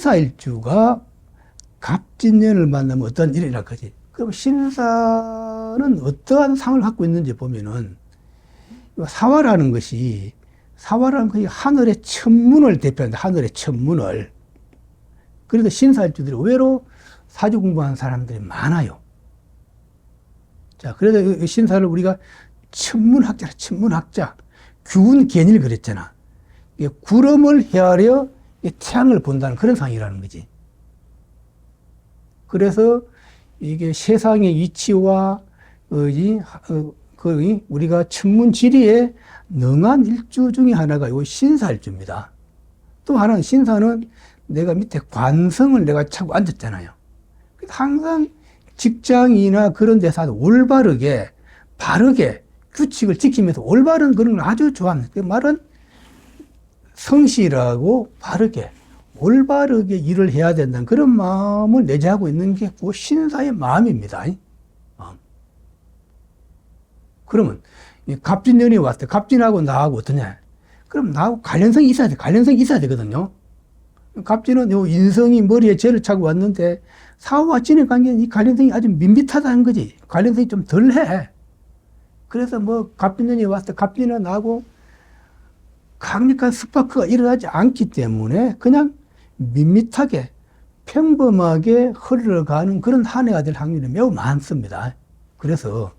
신사일주가 갑진년을 만나면 어떤 일이 일어날 거지. 그럼 신사는 어떠한 상을 갖고 있는지 보면은 사화라는 것이 사화라는 것이 하늘의 천문을 대표한다. 하늘의 천문을. 그래서 신사일주들이 의외로 사주 공부하는 사람들이 많아요. 자, 그래서 이 신사를 우리가 천문학자라, 천문학자. 규훈 견일 그랬잖아. 구름을 헤아려 태양을 본다는 그런 상이라는 거지. 그래서 이게 세상의 위치와 어, 이, 어, 그 우리가 천문 지리에 능한 일주 중에 하나가 이 신사일주입니다. 또 하나는 신사는 내가 밑에 관성을 내가 차고 앉았잖아요. 항상 직장이나 그런 데서 올바르게 바르게 규칙을 지키면서 올바른 그런 걸 아주 좋아합니다. 그 말은 성실하고 바르게 올바르게 일을 해야 된다는 그런 마음을 내재하고 있는 게 그 신사의 마음입니다. 마음. 그러면 갑진년이 왔을 때 갑진하고 나하고 어떠냐? 그럼 나하고 관련성이 있어야 돼. 관련성이 있어야 되거든요. 갑진은 요 인성이 머리에 죄를 차고 왔는데 사후와 진의 관계는 이 관련성이 아주 밋밋하다는 거지. 관련성이 좀 덜해. 그래서 뭐 갑진년이 왔을 때 갑진은 나하고 강력한 스파크가 일어나지 않기 때문에 그냥 밋밋하게 평범하게 흘러가는 그런 한 해가 될 확률이 매우 많습니다. 그래서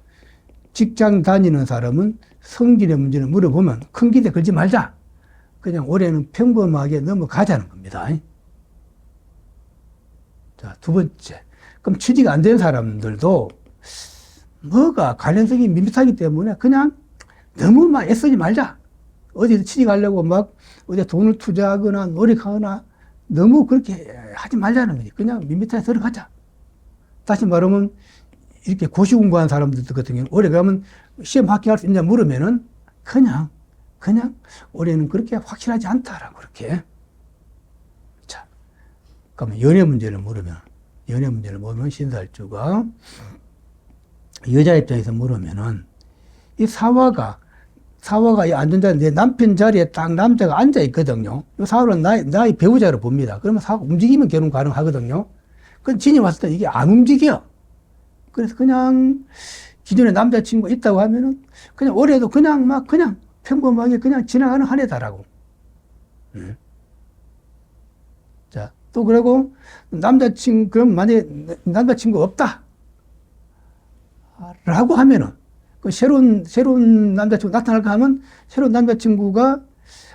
직장 다니는 사람은 성질의 문제를 물어보면 큰 기대 걸지 말자. 그냥 올해는 평범하게 넘어가자는 겁니다. 자, 두 번째. 그럼 취직이 안된 사람들도 뭐가 관련성이 밋밋하기 때문에 그냥 너무 막 애쓰지 말자. 어디서 취직하려고 막 어디 돈을 투자하거나 노력하거나 너무 그렇게 하지 말자는 거지. 그냥 밋밋하게 들어가자. 다시 말하면 이렇게 고시 공부한 사람들 같은 경우 올해 가면 시험 합격할 수 있냐 물으면은 그냥 그냥 올해는 그렇게 확실하지 않다라고 그렇게. 자, 그러면 연애 문제를 물으면 연애 문제를 물으면 신살주가 여자 입장에서 물으면은 이 사화가 사화가 앉는다 내 남편 자리에 딱 남자가 앉아 있거든요. 이 사화는 나의, 나의 배우자로 봅니다. 그러면 사화 움직이면 결혼 가능하거든요. 그 진이 왔을 때 이게 안 움직여. 그래서 그냥 기존에 남자친구가 있다고 하면은 그냥 올해도 그냥 막 그냥 평범하게 그냥 지나가는 한 해다라고. 음. 자, 또 그러고 남자친구, 그럼 만약에 남자친구 없다. 라고 하면은 그 새로운, 새로운 남자친구 나타날까 하면 새로운 남자친구가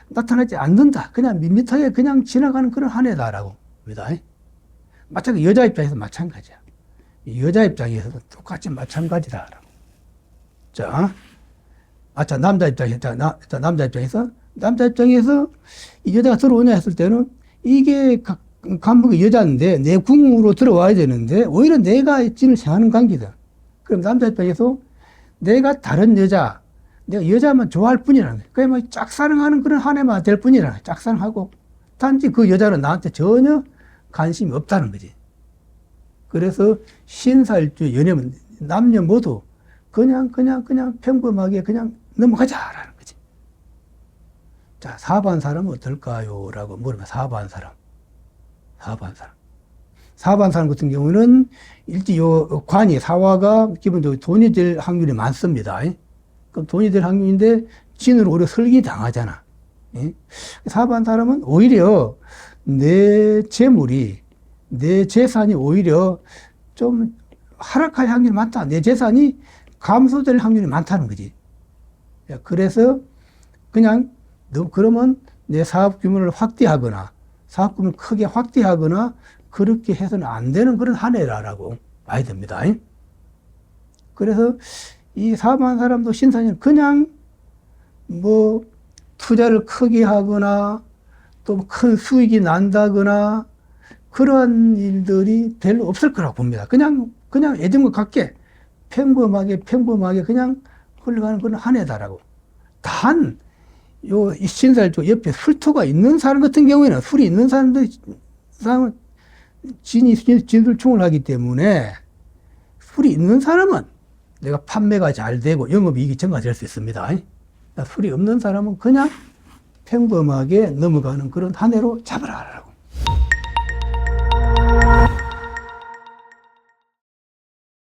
나타나지 않는다. 그냥 밋밋하게 그냥 지나가는 그런 한 해다라고 합니다. 마찬가지, 여자 입장에서 마찬가지야. 여자 입장에서도 똑같이 마찬가지다라고. 자, 아차, 남자 입장에서, 자, 나, 자, 남자 입장에서, 남자 입장에서 이 여자가 들어오냐 했을 때는 이게 간부가 여자인데 내 궁으로 들어와야 되는데 오히려 내가 진을 생하는 관계다. 그럼 남자 입장에서 내가 다른 여자, 내가 여자만 좋아할 뿐이라는 거야. 그냥 뭐 짝사랑하는 그런 한 해만 될 뿐이라는 거야. 짝사랑하고. 단지 그 여자는 나한테 전혀 관심이 없다는 거지. 그래서 신살주 연애면 남녀 모두 그냥, 그냥, 그냥 평범하게 그냥 넘어가자라는 거지. 자, 사반 사람은 어떨까요? 라고 물으면 사반 사람. 사반 사람. 사반 사람 같은 경우는 일찍 요 관이 사화가 기본적으로 돈이 될 확률이 많습니다. 그럼 돈이 될 확률인데 진으로 오히려 설기 당하잖아. 사반 사람은 오히려 내 재물이 내 재산이 오히려 좀 하락할 확률이 많다. 내 재산이 감소될 확률이 많다는 거지. 그래서 그냥 너 그러면 내 사업 규모를 확대하거나 사업 규모를 크게 확대하거나 그렇게 해서는 안 되는 그런 한 해라라고 봐야 됩니다. 그래서 이 사업하는 사람도 신사님 그냥 뭐 투자를 크게 하거나 또 큰 수익이 난다거나 그러한 일들이 별로 없을 거라고 봅니다. 그냥 그냥 예전과 같게 평범하게 평범하게 그냥 흘러가는 그런 한 해다라고. 단, 요 신살조 옆에 술토가 있는 사람 같은 경우에는 술이 있는 사람들, 사람은 진이 진술충을 하기 때문에 술이 있는 사람은 내가 판매가 잘 되고 영업이익이 증가될 수 있습니다. 술이 없는 사람은 그냥 평범하게 넘어가는 그런 한 해로 잡아라라고.